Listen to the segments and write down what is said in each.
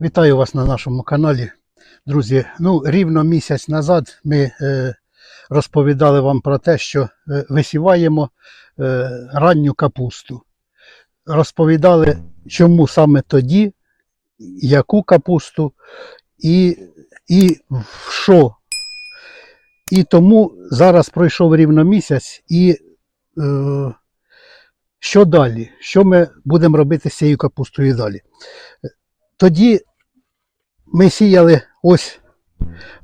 Вітаю вас на нашому каналі. Друзі, ну рівно місяць назад ми е, розповідали вам про те, що е, висіваємо е, ранню капусту. Розповідали, чому саме тоді, яку капусту і, і що. І тому зараз пройшов рівно місяць і е, що далі? Що ми будемо робити з цією капустою далі? Тоді ми сіяли ось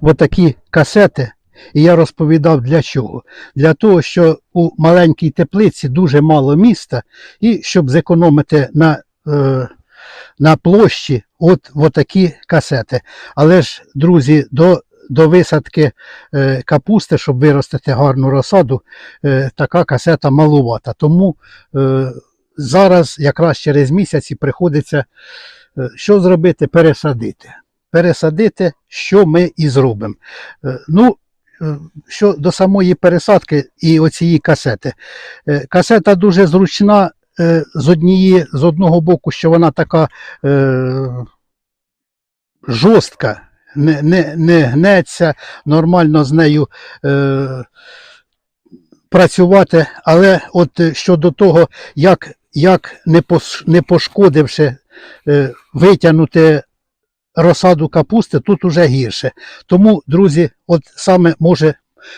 в такі касети, і я розповідав для чого. Для того, що у маленькій теплиці дуже мало міста, і щоб зекономити на, е, на площі от в такі касети. Але ж, друзі, до, до висадки е, капусти, щоб виростити гарну розсаду, е, така касета малувата. Тому е, зараз, якраз через місяць, приходиться Е, що зробити? Пересадити. Пересадити, що ми і зробимо. Е, Ну, е, що до самої пересадки і оцієї касети. Е, Касета дуже зручна з однієї, з одного боку, що вона така е, жорстка, не, не, не гнеться, нормально з нею е, працювати. Але от щодо того, як, як не пошкодивши е, витягнути розсаду капусти, тут уже гірше. Тому, друзі, от саме може,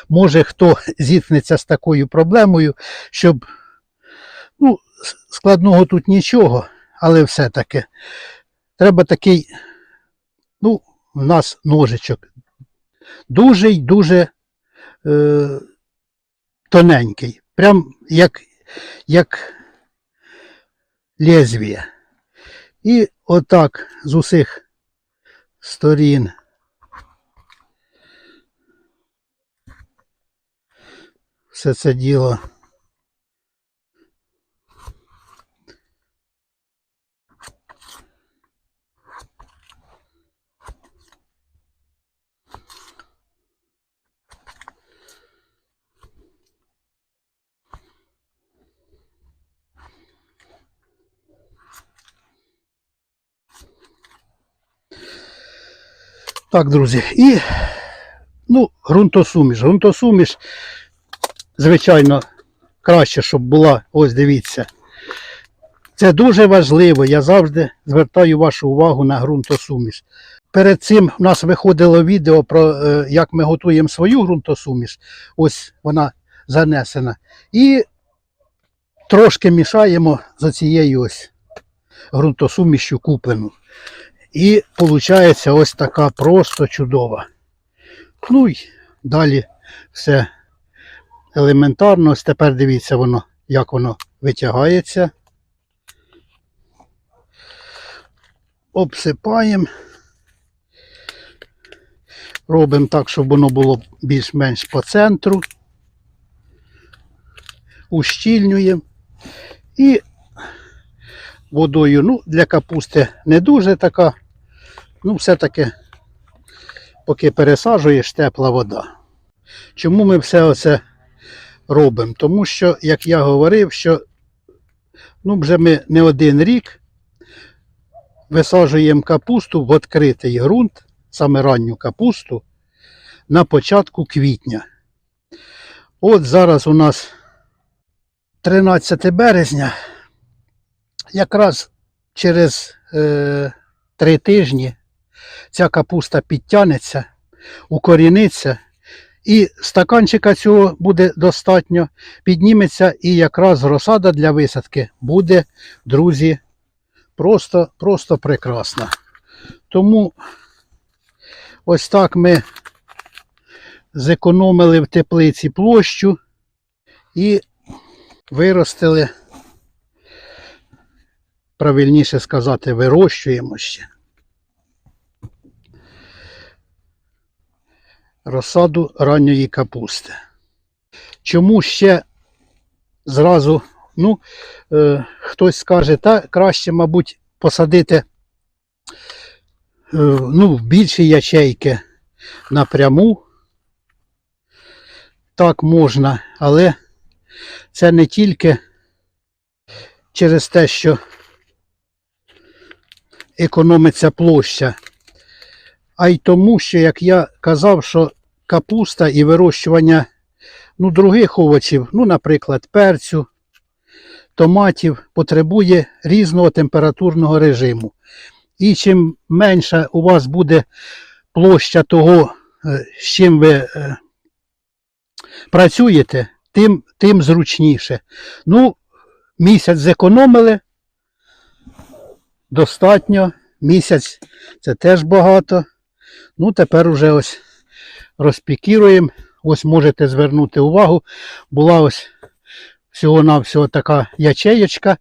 може хто зіткнеться з такою проблемою, щоб ну, складного тут нічого, але все-таки треба такий, ну, в нас ножичок. Дуже й дуже е, тоненький. Прям як, як лезвія. І отак з усіх сторін. Все це діло. Так, друзі. І ну, ґрунтосуміш. Ґрунтосуміш, звичайно, краще, щоб була, ось дивіться. Це дуже важливо. Я завжди звертаю вашу увагу на ґрунтосуміш. Перед цим в нас виходило відео про е, як ми готуємо свою ґрунтосуміш. Ось вона занесена. І трошки мішаємо з оцією ось ґрунтосумішю куплену. І виходить ось така просто чудова. Ну і далі все елементарно. Ось тепер дивіться воно, як воно витягається. Обсипаємо. Робимо так, щоб воно було більш-менш по центру. Ущільнюємо. І водою, ну, для капусти не дуже така. Ну, все-таки, поки пересаджуєш, тепла вода. Чому ми все це робимо? Тому що, як я говорив, що ну, вже ми не один рік висаджуємо капусту в відкритий ґрунт, саме ранню капусту, на початку квітня. От зараз у нас 13 березня, якраз через е, три тижні ця капуста підтягнеться, укоріниться, і стаканчика цього буде достатньо, підніметься, і якраз розсада для висадки буде, друзі, просто, просто прекрасна. Тому ось так ми зекономили в теплиці площу і виростили, правильніше сказати, вирощуємо ще. розсаду ранньої капусти. Чому ще зразу, ну, е, хтось скаже, та краще, мабуть, посадити е, ну, в більші ячейки напряму. Так можна, але це не тільки через те, що економиться площа, а й тому, що, як я казав, що капуста і вирощування ну, других овочів, ну, наприклад, перцю, томатів, потребує різного температурного режиму. І чим менша у вас буде площа того, е, з чим ви е, працюєте, тим, тим зручніше. Ну, місяць зекономили. Достатньо. Місяць це теж багато. Ну, тепер уже ось розпікіруємо. Ось можете звернути увагу. Була ось всього-навсього така ячеєчка.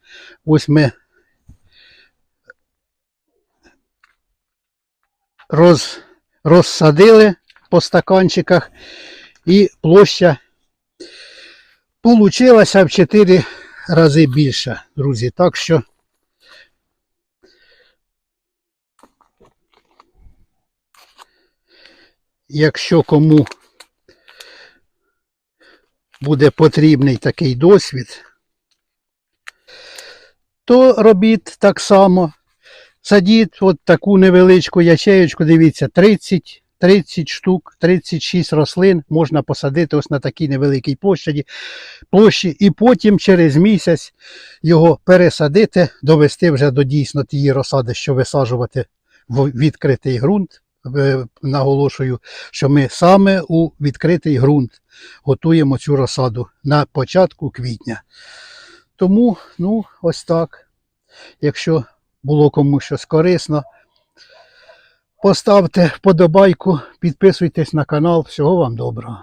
Ось ми роз, розсадили по стаканчиках і площа получилася в 4 рази більша, друзі. Так що якщо кому буде потрібний такий досвід, то робіть так само. Садіть от таку невеличку ячеєчку, дивіться, 30, 30 штук, 36 рослин можна посадити ось на такій невеликій площаді, площі, і потім через місяць його пересадити, довести вже до дійсно тієї розсади, що висаджувати в відкритий ґрунт. Е, Наголошую, що ми саме у відкритий ґрунт готуємо цю розсаду на початку квітня. Тому, ну, ось так. Якщо було комусь щось корисно, поставте вподобайку, підписуйтесь на канал. Всього вам доброго.